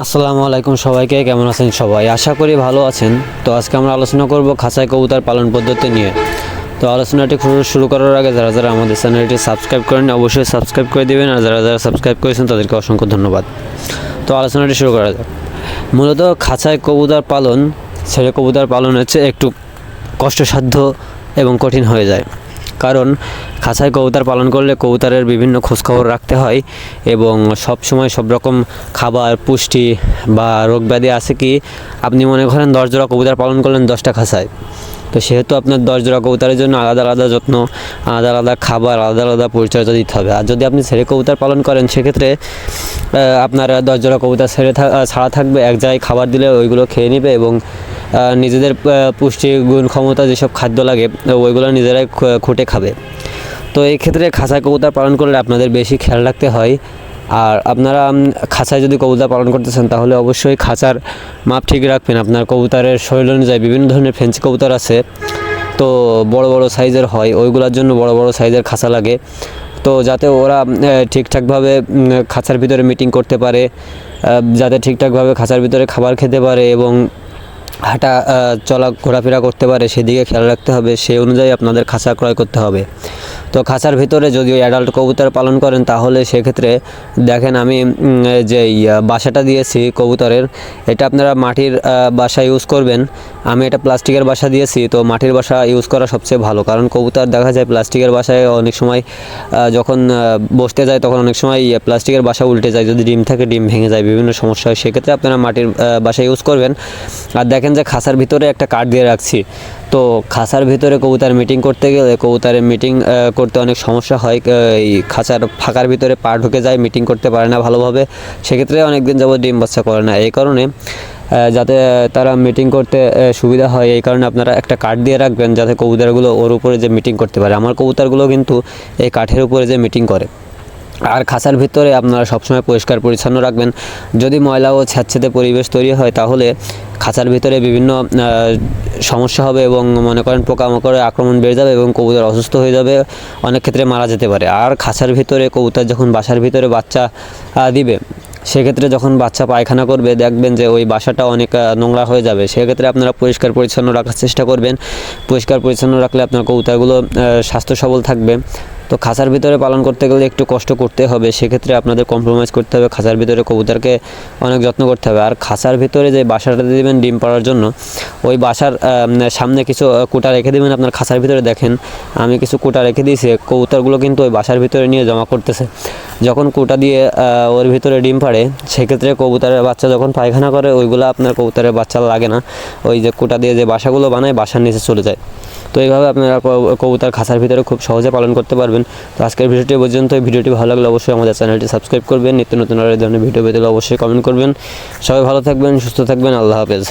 আসসালামু আলাইকুম সবাইকে, কেমন আছেন সবাই? আশা করি ভালো আছেন। তো আজকে আমরা আলোচনা করব খাঁচায় কবুতর পালন পদ্ধতি নিয়ে। তো আলোচনাটি শুরু- করার আগে যারা যারা আমাদের চ্যানেলটি সাবস্ক্রাইব করেন অবশ্যই সাবস্ক্রাইব করে দেবেন আর যারা যারা সাবস্ক্রাইব করেছেন, তাদেরকে অসংখ্য ধন্যবাদ। তো আলোচনাটি শুরু করা যাক। মূলত খাঁচায় কবুতর পালন ছেলে কবুতর পালন হচ্ছে একটু কষ্টসাধ্য এবং কঠিন হয়ে যায়। কারণ খাঁচায় কবুতর পালন করলে কবুতরের বিভিন্ন খোঁজখবর রাখতে হয় এবং সব সময় সব রকম খাবার, পুষ্টি বা রোগ ব্যাধি আছে কি? আপনি মনে করেন দশ জোড়া কবুতর পালন করলেন দশটা খাঁচায় তো সেহেতু আপনার দশ জোড়া কবুতরের জন্য আলাদা আলাদা যত্ন, আলাদা আলাদা খাবার, আলাদা আলাদা পরিচর্যা দিতে হবে। আর যদি আপনি ছেড়ে কবুতর পালন করেন, সেক্ষেত্রে আপনার দশ জোড়া কবুতর ছেড়ে ছাড়া থাকবে, এক জায়গায় খাবার দিলে ওইগুলো খেয়ে নেবে এবং নিজেদের আহ, পুষ্টি গুণ ক্ষমতা যেসব খাদ্য লাগে ওইগুলো নিজেরাই খুঁটে খাবে। তো এই ক্ষেত্রে খাঁচায় কবুতর পালন করলে আপনাদের বেশি খেয়াল রাখতে হয়। আর আপনারা খাঁচায় যদি কবুতর পালন করতেছেন তাহলে অবশ্যই খাঁচার মাপ ঠিক রাখবেন। আপনার কবুতরের শরীর অনুযায়ী বিভিন্ন ধরনের ফেন্সি কবুতর আছে। তো বড় বড় সাইজের হয় ওইগুলোর জন্য বড় বড় সাইজের খাঁচা লাগে। তো যাতে ওরা ঠিকঠাকভাবে খাঁচার ভিতরে মিটিং করতে পারে যাতে ঠিকঠাকভাবে খাঁচার ভিতরে খাবার খেতে পারে এবং হাঁটা চলা, ঘোরাফেরা করতে পারে, সেদিকে খেয়াল রাখতে হবে। সেই অনুযায়ী আপনাদের খাঁচা ক্রয় করতে হবে। তো খাঁচার ভিতরে যদি অ্যাডাল্ট কবুতর পালন করেন তাহলে সেক্ষেত্রে দেখেন আমি যে বাসাটা দিয়েছি কবুতরের এটা আপনারা মাটির বাসা ইউজ করবেন। আমি এটা প্লাস্টিকের বাসা দিয়েছি তো মাটির বাসা ইউজ করা সবচেয়ে ভালো। কারণ কবুতর দেখা যায় প্লাস্টিকের বাসায় অনেক সময় যখন বসতে যায় তখন অনেক সময় ইয়ে, প্লাস্টিকের বাসা উল্টে যায়। যদি ডিম থাকে ডিম ভেঙে যায় বিভিন্ন সমস্যা হয় সেক্ষেত্রে আপনারা মাটির বাসা ইউজ করবেন। আর দেখেন যে খাঁচার ভিতরে একটা কাঠ দিয়ে রাখছি। তো খাঁচার ভিতরে কবুতর মিটিং করতে গেলে কবুতরের মিটিং করতে অনেক সমস্যা হয় এই খাঁচার ফাঁকার ভিতরে পা ঢুকে যায় মিটিং করতে পারে না ভালোভাবে। সেক্ষেত্রে অনেক দিন যাবত ডিম বাচ্চা করে না। এই কারণে যাতে তারা মিটিং করতে সুবিধা হয়, এই কারণে আপনারা একটা কাঠ দিয়ে রাখবেন, যাতে কবুতরগুলো ওর উপরে যে মিটিং করতে পারে। আমার কবুতরগুলো কিন্তু এই কাঠের উপরে যে মিটিং করে। আর খাঁচার ভিতরে আপনারা সবসময় পরিষ্কার পরিচ্ছন্ন রাখবেন। যদি ময়লা ও ছ্যাঁতছেতে পরিবেশ তৈরি হয়, তাহলে খাঁচার ভিতরে বিভিন্ন সমস্যা হবে এবং মনে করেন পোকামাকড়ের আক্রমণ বেড়ে যাবে এবং কবুতর অসুস্থ হয়ে যাবে। অনেক ক্ষেত্রে মারা যেতে পারে। আর খাঁচার ভিতরে কবুতর যখন বাসার ভিতরে বাচ্চা দিবে, সেক্ষেত্রে যখন বাচ্চা পায়খানা করবে, দেখবেন যে ওই বাসাটা অনেক নোংরা হয়ে যাবে। সেক্ষেত্রে আপনারা পরিষ্কার পরিচ্ছন্ন রাখার চেষ্টা করবেন। পরিষ্কার পরিচ্ছন্ন রাখলে আপনার কবুতরগুলো স্বাস্থ্য সবল থাকবে। তো খাঁচার ভিতরে পালন করতে গেলে একটু কষ্ট করতে হবে, সেক্ষেত্রে আপনাদের কম্প্রোমাইজ করতে হবে খাঁচার ভিতরে কবুতরকে অনেক যত্ন করতে হবে। আর খাঁচার ভিতরে যে বাসাটা দেবেন, ডিম পাড়ার জন্য, ওই বাসার সামনে কিছু কুটা রেখে দেবেন আপনার খাঁচার ভিতরে। দেখেন, আমি কিছু কুটা রেখে দিয়েছি, কবুতরগুলো কিন্তু ওই বাসার ভিতরে নিয়ে জমা করতেছে। যখন কুটা দিয়ে ওর ভিতরে ডিম পাড়ে, সেক্ষেত্রে কবুতরের বাচ্চা যখন পায়খানা করে, ওইগুলো আপনার কবুতরের বাচ্চা লাগে না। ওই যে কুটা দিয়ে যে বাসাগুলো বানায়, বাসার নিচে চলে যায়। তো এইভাবে আপনারা কবুতার খাঁচার ভিতরে খুব সহজে পালন করতে পারবেন। তো আজকের ভিডিওটি পর্যন্ত। ভিডিওটি ভালো লাগলে অবশ্যই আমাদের চ্যানেলটি সাবস্ক্রাইব করবেন। নিত্য নতুন আর ধরনের ভিডিও পেতে অবশ্যই কমেন্ট করবেন। সবাই ভালো থাকবেন, সুস্থ থাকবেন। আল্লাহ হাফেজ।